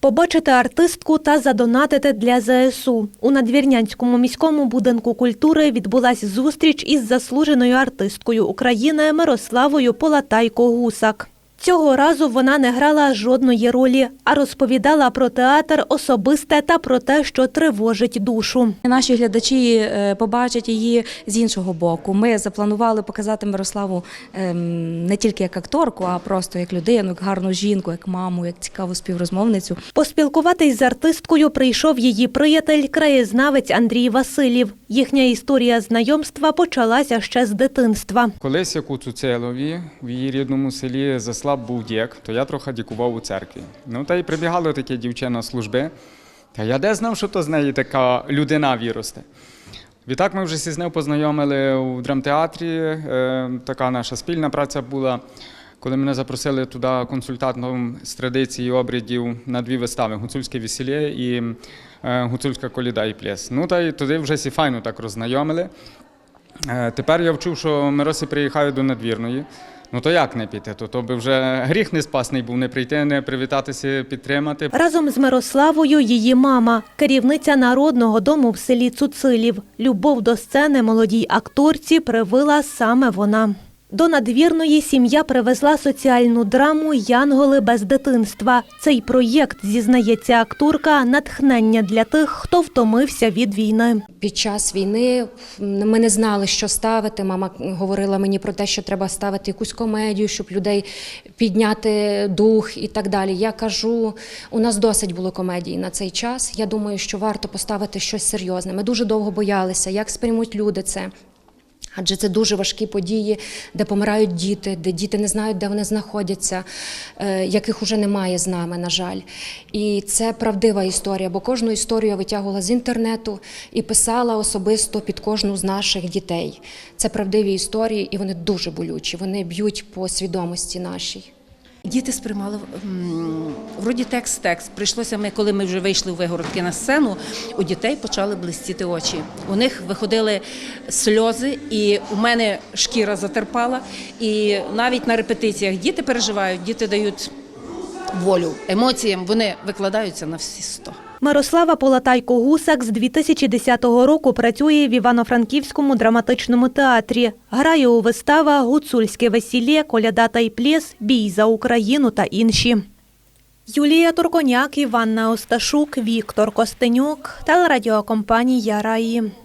Побачити артистку та задонатити для ЗСУ. У надвірнянському міському будинку культури відбулася зустріч із заслуженою артисткою України Мирославою Полатайко-Гусак. Цього разу вона не грала жодної ролі, а розповідала про театр особисте та про те, що тривожить душу. Наші глядачі е, побачать її з іншого боку. Ми запланували показати Мирославу ем, не тільки як акторку, а просто як людину, як гарну жінку, як маму, як цікаву співрозмовницю. Поспілкуватись з артисткою прийшов її приятель, краєзнавець Андрій Васильєв. Їхня історія знайомства почалася ще з дитинства. Колись як у Цуцелові, в її рідному селі заслаб був дєк, то я трохи дікував у церкві. Ну та й прибігало таке дівчина служби. Та я де знав, що то з неї така людина віросте. Відтак ми вже з нею познайомили у драмтеатрі. Е, така наша спільна праця була. Коли мене запросили туди консультантом з традиції обрядів на дві вистави Гуцульське весілля і е, Гуцульська коліда і п'єс. Ну та й туди вже всі файно так роззнайомили. Е, Тепер я вчув, що Миросі приїхають до надвірної. Ну то як не піти? То, то би вже гріх не спасний був не прийти, не привітатися, підтримати. Разом з Мирославою її мама, керівниця народного дому в селі Цуцилів. Любов до сцени молодій акторці привила саме вона. До надвірної сім'я привезла соціальну драму Янголи без дитинства. Цей проєкт, зізнається акторка, натхнення для тих, хто втомився від війни. Під час війни ми не знали, що ставити. Мама говорила мені про те, що треба ставити якусь комедію, щоб людей підняти дух і так далі. Я кажу, у нас досить було комедій на цей час. Я думаю, що варто поставити щось серйозне. Ми дуже довго боялися, як сприймуть люди це. Адже це дуже важкі події, де помирають діти, де діти не знають, де вони знаходяться, е, яких уже немає з нами, на жаль. І це правдива історія, бо кожну історію я витягувала з інтернету і писала особисто під кожну з наших дітей. Це правдиві історії, і вони дуже болючі. Вони б'ють по свідомості нашій. Діти сприймали вроді текст текст. Прийшлося ми, коли ми вже вийшли у вигородки на сцену, у дітей почали блистіти очі. У них виходили сльози, і у мене шкіра затерпала. І навіть на репетиціях діти переживають, діти дають волю емоціям, вони викладаються на всі сто. Мирослава Полатайко-Гусак з 2010 року працює в Івано-Франківському драматичному театрі. Грає у виставах «Гуцульське весілля», «Коляда та й плєс», «Бій за Україну» та інші. Юлія Турконяк, Іванна Осташук, Віктор Костенюк, телерадіокомпанія Раї.